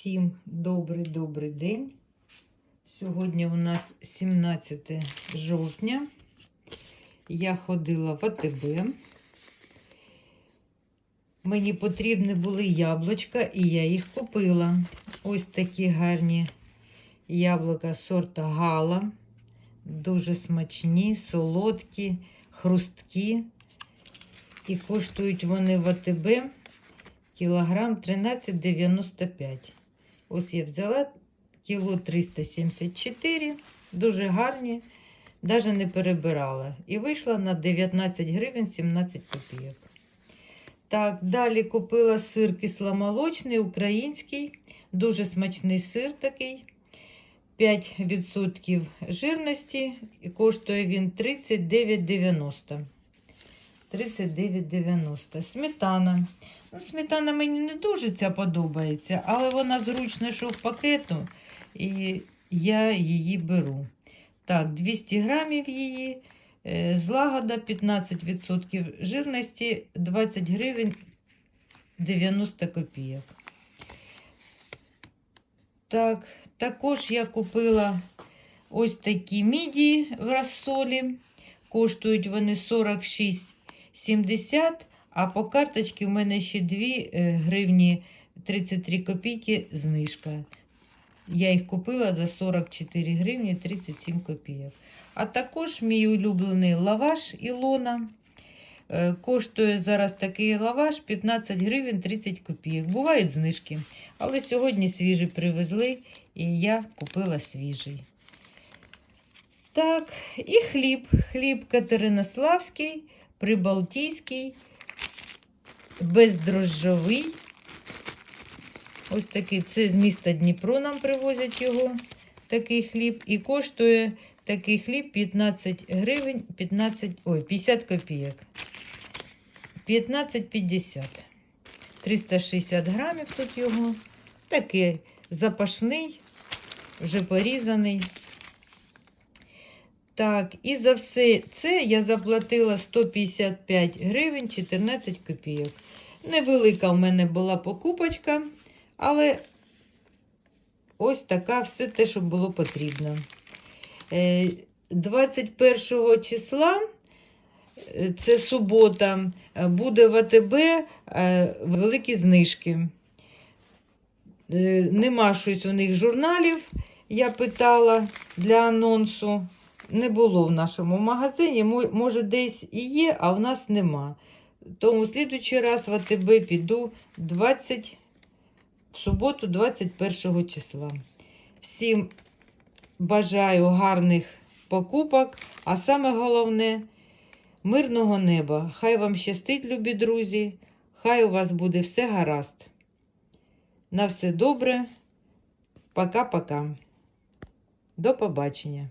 Всім добрий-добрий день. Сьогодні у нас 17 жовтня. Я ходила в АТБ. Мені потрібні були яблучка, і я їх купила. Ось такі гарні яблука сорта Гала. Дуже смачні, солодкі, хрусткі. І коштують вони в АТБ кілограм 13,95. Ось я взяла кіло 374, дуже гарні, навіть не перебирала. І вийшла на 19 гривень 17 копійок. Так, далі купила сир кисломолочний, український, дуже смачний сир такий. 5% жирності і коштує він 39,90. 39,90. Сметана. Ну, сметана мені не дуже ця подобається, але вона зручна, що в пакету, і я її беру. Так, 200 грамів її, е, злагода 15% жирності 20 гривень 90 копійок. Так, також я купила ось такі мідії в розсолі. Коштують вони 46,70, а по карточці в мене ще 2 е, гривні 33 копійки знижка. Я їх купила за 44 гривні 37 копійок. А також мій улюблений лаваш Ілона. Е, Коштує зараз такий лаваш 15 гривень 30 копійок. Бувають знижки. Але сьогодні свіжий привезли, і я купила свіжий. Так, і хліб. Хліб Катеринославський, прибалтійський, бездрожжовий. Ось такий, це з міста Дніпро нам привозять його, такий хліб. І коштує такий хліб 15 гривень, 15, ой, 50 копійок. 15,50. 360 грамів тут його. Такий запашний, вже порізаний. Так, і за все це я заплатила 155 гривень 14 копійок. Невелика в мене була покупочка, але ось така все те, що було потрібно. Е, 21 числа, е, це субота, е, буде в АТБ е, великі знижки. Е, Нема щось у них журналів, я питала для анонсу не було в нашому магазині. Може, десь і є, а в нас нема. Тому в слідуючий раз в АТБ піду 20, в суботу, 21 числа. Всім бажаю гарних покупок, а саме головне мирного неба. Хай вам щастить, любі друзі, хай у вас буде все гаразд. На все добре. Пока-пока. До побачення.